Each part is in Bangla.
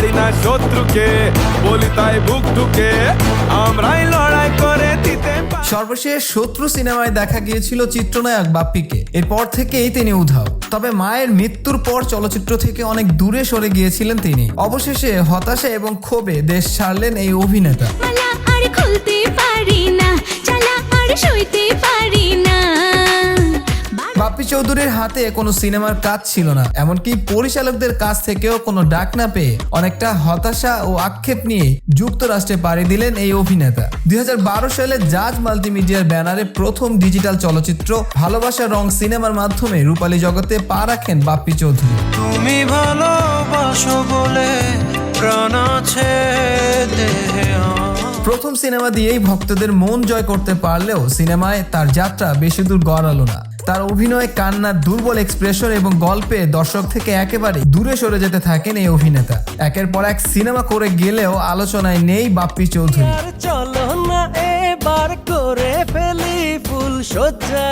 ছাড়ি না শত্রুকে বলি তাই বুক ঠুকে আমরাই লড়াই করে দিতে সর্বশেষ শত্রু সিনেমায় দেখা গিয়েছিল চিত্রনায়ক বাপ্পিকে। এরপর থেকেই তিনি উধাও। তবে মায়ের মৃত্যুর পর চলচ্চিত্র থেকে অনেক দূরে সরে গিয়েছিলেন তিনি। অবশেষে হতাশা এবং ক্ষোভে দেশ ছাড়লেন এই অভিনেতা। আর খুলতে পারি না আর সইতে পারি না। বাপ্পি চৌধুরীর হাতে কোনো সিনেমার কাজ ছিল না এমনকি পরিচালকদের কাছ থেকেও কোনো ডাক না পেয়ে অনেকটা হতাশা ও আক্ষেপ নিয়ে যুক্তরাষ্ট্রে পাড়ি দিলেন এই অভিনেতা। দুই সালে জাজ মাল্টিমিডিয়ার ব্যানারে প্রথম ডিজিটাল চলচ্চিত্র ভালোবাসা রং সিনেমার মাধ্যমে রূপালী জগতে পা রাখেন বাপ্পি চৌধুরী। তুমি ভালোবাসো বলে প্রাণ আছে প্রথম সিনেমা দিয়েই ভক্তদের মন জয় করতে পারলেও সিনেমায় তার যাত্রা বেশি দূর গড়ালো না। তার অভিনয় কান্নার দুর্বল এক্সপ্রেশন এবং গল্পে দর্শক থেকে একেবারে দূরে সরে যেতে থাকেন এই অভিনেতা। একের পর এক সিনেমা করে গেলেও আলোচনায় নেই বাপ্পি চৌধুরী। চলো না এবার করে ফেলি ফুল সজ্জা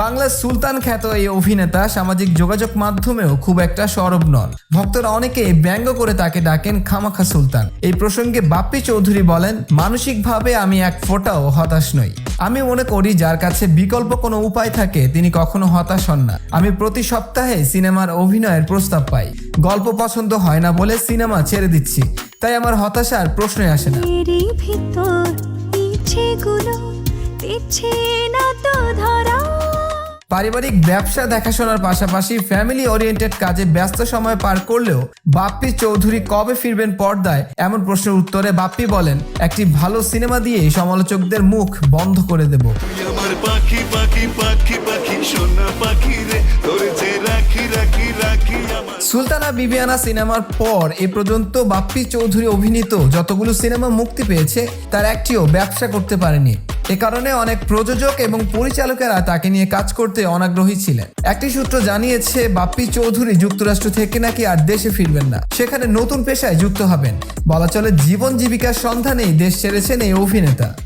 বাংলার সুলতান খ্যাত এই অভিনেতা সামাজিক যোগাযোগ মাধ্যমেও খুব একটা সরব নন। ভক্তরা অনেকে ব্যঙ্গ করে তাকে ডাকেন খামাখা সুলতান। এই প্রসঙ্গে বাপ্পি চৌধুরী বলেন মানসিকভাবে আমি এক ফোঁটাও হতাশ নই। আমি মনে করি যার কাছে বিকল্প কোনো উপায় থাকে, তিনি কখনো হতাশ হন না। আমি প্রতি সপ্তাহে সিনেমার অভিনয়ের প্রস্তাব পাই। গল্প পছন্দ হয় না বলে সিনেমা ছেড়ে দিচ্ছি। তাই আমার হতাশার প্রশ্নই আসে না। পারিবারিক ব্যবসা দেখাশোনার পাশাপাশি ফ্যামিলি ওরিয়েন্টেড কাজে ব্যস্ত সময় পার করলেও বাপ্পি চৌধুরী কবে ফিরবেন পর্দায়? এমন প্রশ্নের উত্তরে বাপ্পি বলেন একটি ভালো সিনেমা দিয়ে সমালোচকদের মুখ বন্ধ করে দেব। আমার পাখি পাখি পাখি পাখি সোনা পাখি রে রাখি রাখি রাখি সুলতানা বিবিয়ানা সিনেমার পর এ পর্যন্ত বাপ্পি চৌধুরী অভিনীত যতগুলো সিনেমা মুক্তি পেয়েছে তার একটিও ব্যবসা করতে পারেনি। এ কারণে অনেক প্রযোজক এবং পরিচালকেরা তাকে নিয়ে কাজ করতে অনাগ্রহী ছিলেন। একটি সূত্র জানিয়েছে, বাপ্পি চৌধুরী যুক্তরাষ্ট্র থেকে নাকি আর দেশে ফিরবেন না। সেখানে নতুন পেশায় যুক্ত হবেন। বলা চলে, জীবন জীবিকার সন্ধানেই দেশ ছেড়েছেন এই অভিনেতা।